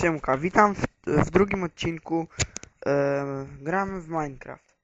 Siemka, witam w, w drugim odcinku e, Gramy w Minecraft.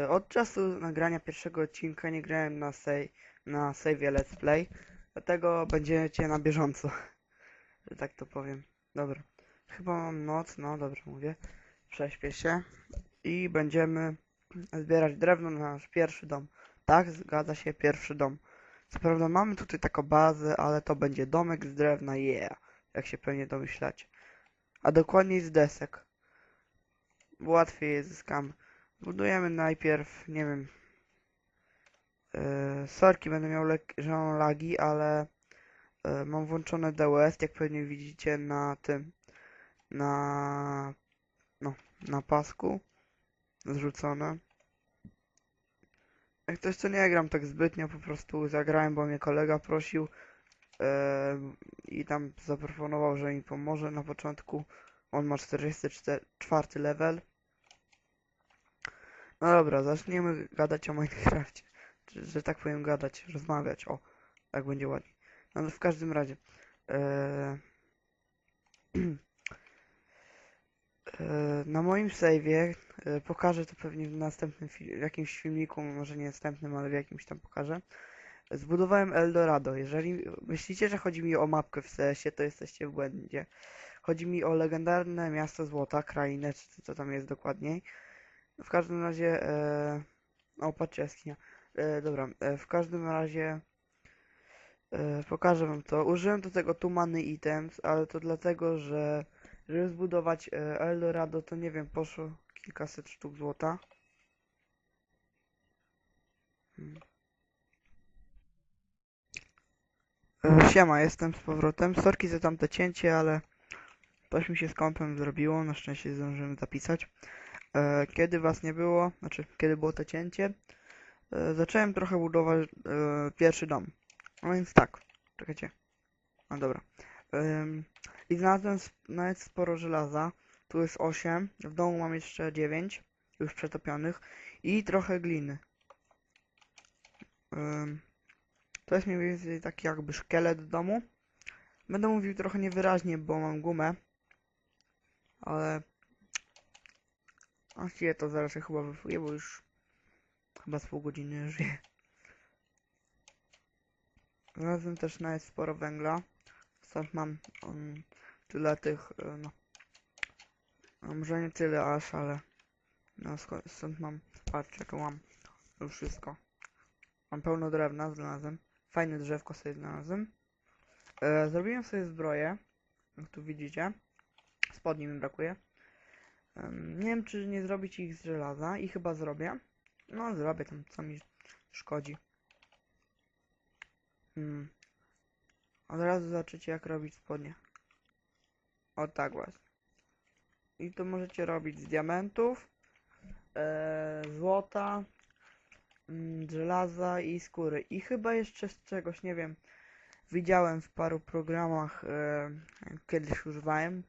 E, od czasu nagrania pierwszego odcinka nie grałem na, sej, na save Let's Play, dlatego będziecie na bieżąco, że tak to powiem. Dobra, chyba mam noc, no dobrze mówię. Prześpię się i będziemy zbierać drewno na nasz pierwszy dom. Tak, zgadza się, pierwszy dom. Co prawda mamy tutaj taką bazę, ale to będzie domek z drewna, yeah jak się pewnie domyślacie. A dokładniej z desek. Bo łatwiej je zyskamy. Budujemy najpierw, nie wiem. Yy, sorki, będę miał że mam lagi, ale yy, mam włączone DOS, jak pewnie widzicie na tym, na, no, na pasku zrzucone. Jak coś co nie gram tak zbytnio, po prostu zagrałem, bo mnie kolega prosił, i tam zaproponował, że mi pomoże na początku. On ma 44 level. No dobra, zaczniemy gadać o Minecrafcie. Że, że tak powiem gadać, rozmawiać. O, tak będzie ładniej. No w każdym razie. E, e, na moim save'ie e, pokażę to pewnie w następnym w jakimś filmiku, może nie następnym, ale w jakimś tam pokażę. Zbudowałem Eldorado. Jeżeli myślicie, że chodzi mi o mapkę w CS-ie, to jesteście w błędzie. Chodzi mi o legendarne miasto złota, krainę, czy co tam jest dokładniej. W każdym razie, e... o patrzcie jaskinia. E, dobra, e, w każdym razie e, pokażę wam to. Użyłem do tego tu money items, ale to dlatego, że żeby zbudować e, Eldorado, to nie wiem, poszło kilkaset sztuk złota. Hmm. E, Siema, jestem z powrotem. Sorki za tamte cięcie, ale coś mi się z kompem zrobiło. Na szczęście zdążyłem zapisać. E, Kiedy was nie było, znaczy kiedy było to cięcie, e, zacząłem trochę budować e, pierwszy dom. No więc tak, czekajcie. No dobra. I znalazłem nawet sporo żelaza. Tu jest 8, w domu mam jeszcze 9 już przetopionych i trochę gliny. To jest mniej więcej taki jakby szkielet domu. Będę mówił trochę niewyraźnie, bo mam gumę. Ale... Właściwie to zaraz się chyba wyfuję, bo już chyba z pół godziny żyję. Znalazłem też nawet sporo węgla. Stąd mam tyle tych, e, no... Może nie tyle aż, ale... No stąd mam... Patrzcie, tu mam już wszystko. Mam pełno drewna, znalazłem. Fajne drzewko sobie znalazłem. E, zrobiłem sobie zbroję, jak tu widzicie. Spodni mi brakuje. Nie wiem, czy nie zrobić ich z żelaza i chyba zrobię. No, zrobię tam, co mi szkodzi. Hmm. Od razu zobaczycie, jak robić spodnie. O tak właśnie. I to możecie robić z diamentów, e, złota, żelaza i skóry. I chyba jeszcze z czegoś, nie wiem. Widziałem w paru programach, e, kiedyś używałem.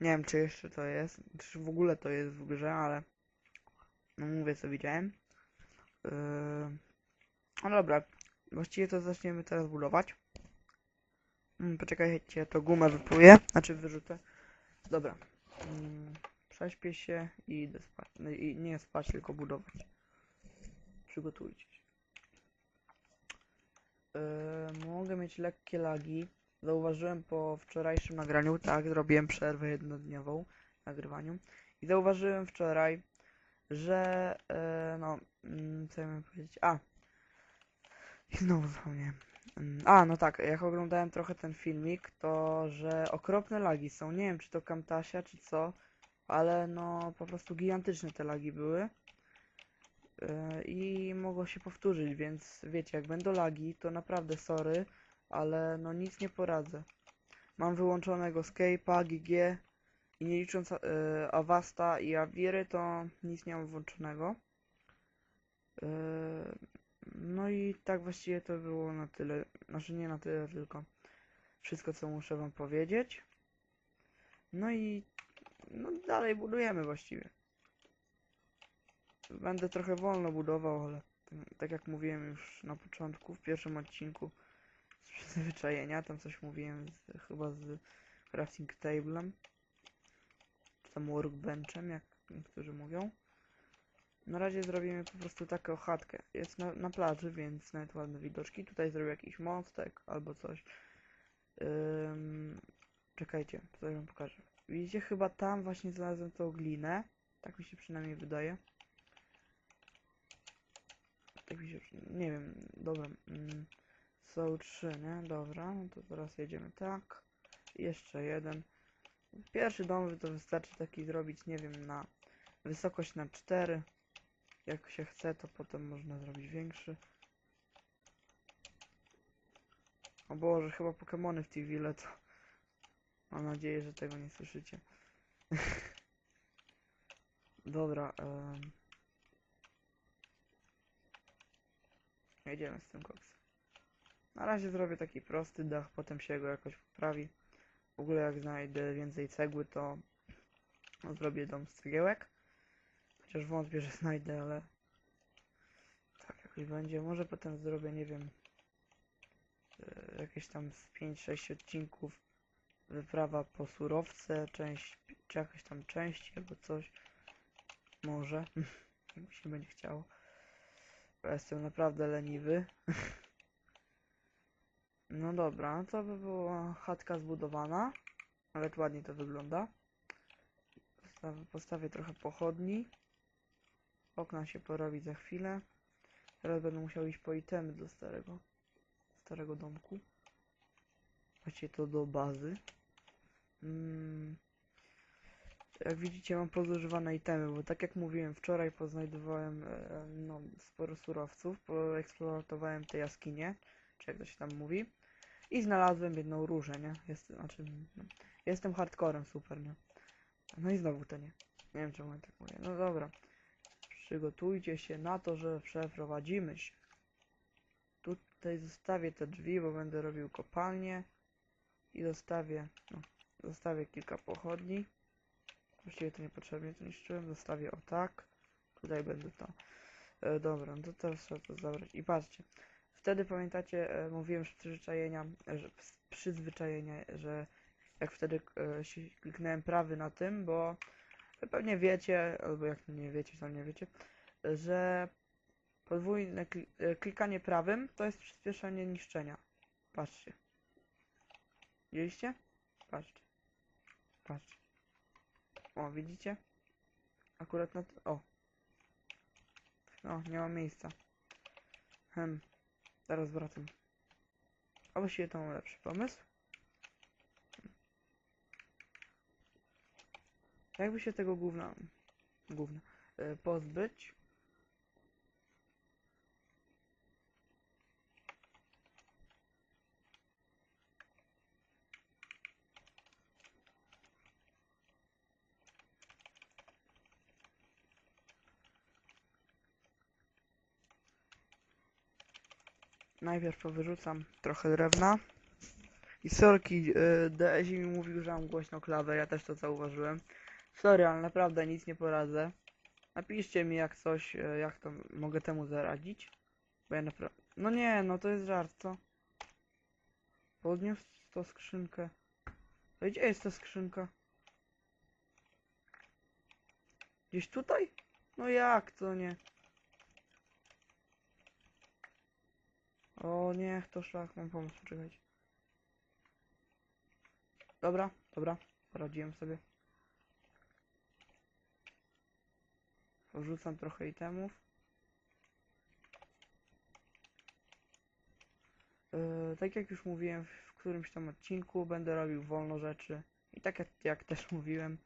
Nie wiem, czy jeszcze to jest, czy w ogóle to jest w grze, ale no mówię, co widziałem. E, no dobra, właściwie to zaczniemy teraz budować. Mm, poczekajcie, to gumę wypluję, znaczy wyrzucę. Dobra. Mm, prześpię się i idę spać. No i nie spać, tylko budować przygotujcie się. Yy, mogę mieć lekkie lagi. Zauważyłem po wczorajszym nagraniu, tak, zrobiłem przerwę jednodniową nagrywaniu. I zauważyłem wczoraj, że, yy, no, mm, co ja miałem powiedzieć? A! I znowu zapomniałem. Mm, A, no tak, jak oglądałem trochę ten filmik, to, że okropne lagi są. Nie wiem, czy to Camtasia, czy co, ale no, po prostu gigantyczne te lagi były. Yy, i mogło się powtórzyć, więc wiecie, jak będą lagi, to naprawdę sorry, ale no nic nie poradzę. Mam wyłączonego Skype'a, GG i nie licząc yy, Avasta i Aviry, to nic nie mam włączonego. Yy, no i tak właściwie to było na tyle, znaczy nie na tyle, tylko wszystko co muszę wam powiedzieć. No i no dalej budujemy właściwie. Będę trochę wolno budował, ale tak- jak mówiłem już na początku, w pierwszym odcinku z przyzwyczajenia, tam coś mówiłem z, chyba z crafting tablem, czy tam workbenchem, jak niektórzy mówią. Na razie zrobimy po prostu taką chatkę. Jest na, na plaży, więc nawet ładne widoczki. Tutaj zrobię jakiś mostek albo coś. Ym, czekajcie, co wam pokażę. Widzicie, chyba tam właśnie znalazłem tą glinę. Tak mi się przynajmniej wydaje. Przy- nie wiem, dobra. Mm, są trzy, nie? Dobra, no to teraz jedziemy tak. Jeszcze jeden. Pierwszy dom to wystarczy taki zrobić, nie wiem, na wysokość na 4. Jak się chce, to potem można zrobić większy. O Boże, chyba Pokemony w wile to... Mam nadzieję, że tego nie słyszycie. Dobra. Jedziemy z tym koksem. Na razie zrobię taki prosty dach, potem się go jakoś poprawi. W ogóle jak znajdę więcej cegły, to zrobię dom z cegiełek. Chociaż wątpię, że znajdę, ale tak jakoś będzie. Może potem zrobię, nie wiem, e, jakieś tam z 5-6 odcinków wyprawa po surowce, część, czy jakaś tam część albo coś. Może, jak mi się będzie chciało. Jestem naprawdę leniwy. No dobra, to by była chatka zbudowana. Ale ładnie to wygląda. Postawię, postawię trochę pochodni. Okna się porobi za chwilę. Teraz będę musiał iść po itemy do starego, starego domku. Właściwie to do bazy. Mm. Jak widzicie mam pozużywane itemy, bo tak jak mówiłem wczoraj poznajdowałem e, no, sporo surowców, poeksploatowałem te jaskinie, czy jak to się tam mówi. I znalazłem jedną różę, nie? Jest, znaczy, no, jestem hardcorem, super, nie? No i znowu to nie. Nie wiem czemu ja tak mówię. No dobra. Przygotujcie się na to, że przeprowadzimy się. Tutaj zostawię te drzwi, bo będę robił kopalnię. I zostawię, no, zostawię kilka pochodni. Właściwie to niepotrzebnie to niszczyłem. Zostawię o tak. Tutaj będę to. E, dobra, no to teraz trzeba to zabrać. I patrzcie. Wtedy pamiętacie, e, mówiłem, że przyzwyczajenia, e, że przyzwyczajenia, że jak wtedy e, się kliknąłem prawy na tym, bo pewnie wiecie, albo jak nie wiecie, to nie wiecie, że podwójne kli e, klikanie prawym to jest przyspieszenie niszczenia. Patrzcie. Widzieliście? Patrzcie. Patrzcie. O, widzicie? Akurat na to... O. No, nie ma miejsca. Hem. Zaraz wracam. A właściwie to mam lepszy pomysł. Jakby się tego gówna... Gówna... e, pozbyć? Najpierw powyrzucam trochę drewna. I sorki, yy, mi mówił, że mam głośno klawę, ja też to zauważyłem. Sorry, ale naprawdę nic nie poradzę. Napiszcie mi jak coś, e, jak to mogę temu zaradzić. Bo ja naprawdę... No nie, no to jest żart, co? Podniósł to skrzynkę. A Gdzie jest ta skrzynka? Gdzieś tutaj? No jak to nie? O niech to szlak, mam pomysł, czekać. Dobra, dobra, poradziłem sobie. Porzucam trochę itemów. Yy, tak jak już mówiłem w którymś tam odcinku, będę robił wolno rzeczy. I tak jak, jak też mówiłem,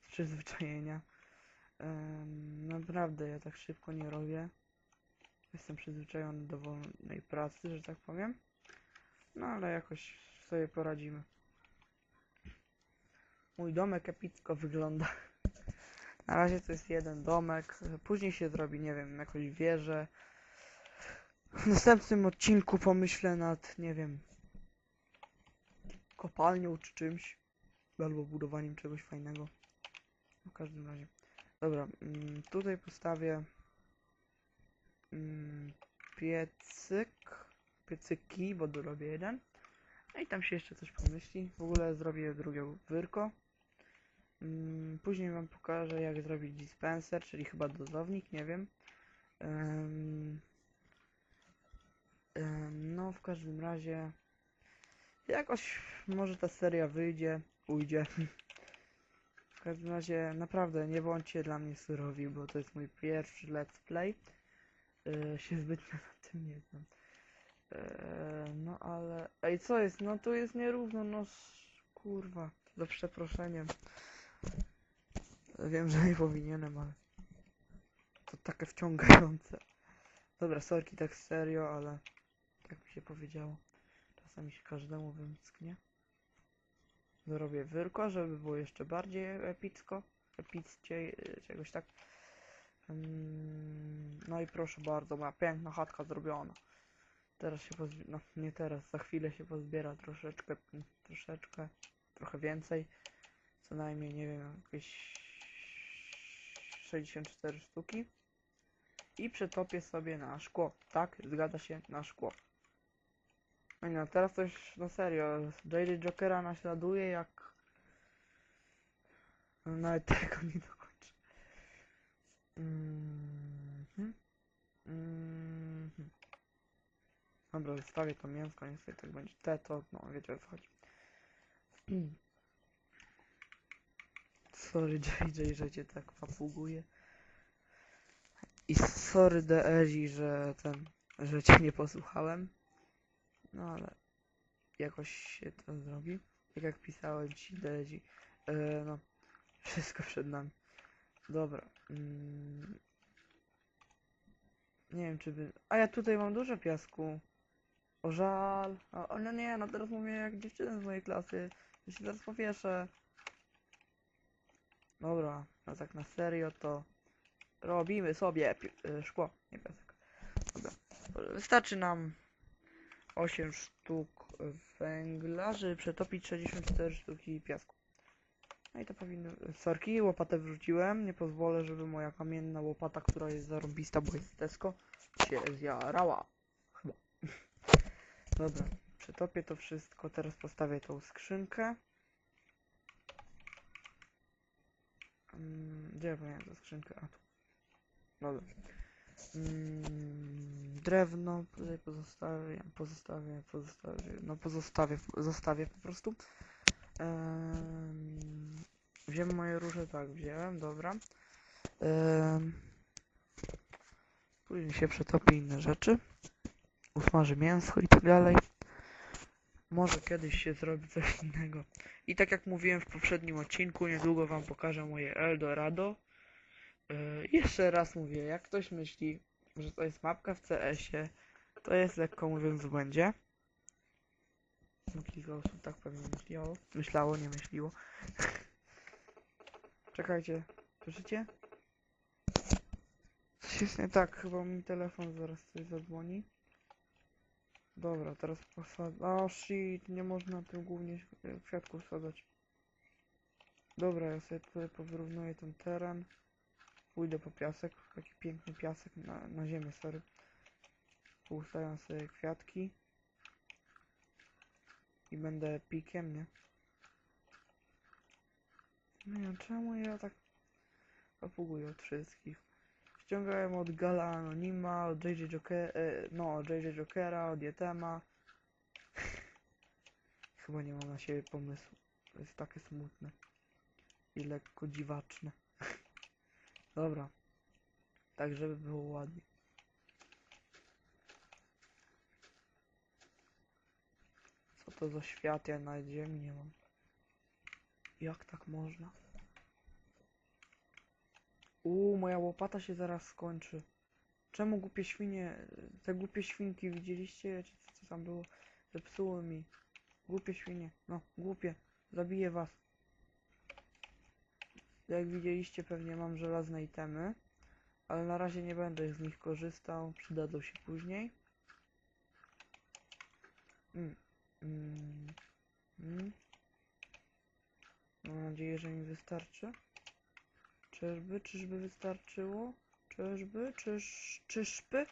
z przyzwyczajenia. Ym, naprawdę, ja tak szybko nie robię. Jestem przyzwyczajony do wolnej pracy, że tak powiem. No ale jakoś sobie poradzimy. Mój domek epicko wygląda. Na razie to jest jeden domek. Później się zrobi, nie wiem, jakąś wieżę. W następnym odcinku pomyślę nad, nie wiem, kopalnią czy czymś. Albo budowaniem czegoś fajnego. W każdym razie. Dobra, mm, tutaj postawię mm, piecyk, piecyki, bo dorobię jeden. No i tam się jeszcze coś pomyśli. W ogóle zrobię drugie wyrko. Mm, Później wam pokażę jak zrobić dispenser, czyli chyba dozownik, nie wiem. Em, em, no w każdym razie jakoś może ta seria wyjdzie, ujdzie. W każdym razie naprawdę nie bądźcie dla mnie surowi, bo to jest mój pierwszy let's play. E, się zbytnio na tym nie znam. E, no ale... Ej, co jest? No tu jest nierówno, no kurwa. Za przeproszeniem. Wiem, że nie powinienem, ale... To takie wciągające. Dobra, sorki tak serio, ale... Tak mi się powiedziało. Czasami się każdemu wymsknie. Zrobię wyrko, żeby było jeszcze bardziej epicko. Epicciej, y, czegoś tak. Mm, No i proszę bardzo, moja piękna chatka zrobiona. Teraz się pozbiera, no nie teraz, za chwilę się pozbiera troszeczkę, troszeczkę, trochę więcej. Co najmniej, nie wiem, jakieś 64 sztuki. I przetopię sobie na szkło. Tak, zgadza się, na szkło. No no teraz to już, no serio, JJ Jokera naśladuje jak... Nawet tego nie Mhm. Mhm. Dobra, zostawię to mięsko, niech sobie tak będzie. Te to, no wiecie o co chodzi. Sorry JJ, że cię tak papuguje. I sorry DEZI, że ten, że cię nie posłuchałem. No ale jakoś się to zrobi. Tak jak pisałem ci DEZI. E, no, wszystko przed nami. Dobra. Mm. Nie wiem czy by... A ja tutaj mam dużo piasku. O żal. O, o no nie, no teraz mówię jak dziewczyny z mojej klasy. Ja się zaraz powieszę. Dobra, no tak na serio to robimy sobie y, szkło, nie piasek. Dobra. Wystarczy nam 8 sztuk węgla, żeby przetopić 64 sztuki piasku. No i to powinno... Sorki, łopatę wrzuciłem. Nie pozwolę, żeby moja kamienna łopata, która jest zarobista, bo jest Tesco, się zjarała. Chyba. Dobra, przetopię to wszystko. Teraz postawię tą skrzynkę. Mm, Gdzie ja tę skrzynkę? A tu. Dobra. Mm, drewno tutaj pozostawię, pozostawię, pozostawię, no pozostawię, zostawię po prostu. Em, wziąłem moje róże, tak, wziąłem, dobra. Em, później się przetopi inne rzeczy. Usmaży mięso i tak dalej. Może kiedyś się zrobi coś innego. I tak jak mówiłem w poprzednim odcinku, niedługo wam pokażę moje Eldorado. Yy, jeszcze raz mówię, jak ktoś myśli, że to jest mapka w CS-ie, to jest lekko mówiąc w błędzie. No kilka osób tak pewnie myślało. Myślało, nie myśliło. Czekajcie, słyszycie? Coś jest nie tak, chyba mi telefon zaraz coś zadzwoni. Dobra, teraz posadzę. O shit, nie można tym głównie świ- kwiatków sadzać. Dobra, ja sobie tutaj powyrównuję ten teren. Pójdę po piasek, taki piękny piasek na, na ziemię, sorry. Poustawiam sobie kwiatki. I będę pikiem, nie? No ja, czemu ja tak papuguję od wszystkich? Ściągałem od Gala Anonima, od JJ Joker, e, no, od JJ Jokera, od Jetema. Chyba nie mam na siebie pomysłu. To jest takie smutne. I lekko dziwaczne. Dobra. Tak, żeby było ładnie. Co to za świat? Ja na ziemi nie mam. Jak tak można? Uuu, moja łopata się zaraz skończy. Czemu głupie świnie, te głupie świnki widzieliście, czy co, co tam było? Zepsuły mi. Głupie świnie, no, głupie. Zabiję was. Jak widzieliście, pewnie mam żelazne itemy. Ale na razie nie będę z nich korzystał, przydadzą się później. Mm. Mm. Mm. Mam nadzieję, że mi wystarczy. Czyżby, czyżby wystarczyło? Czyżby, czyż, czyżby?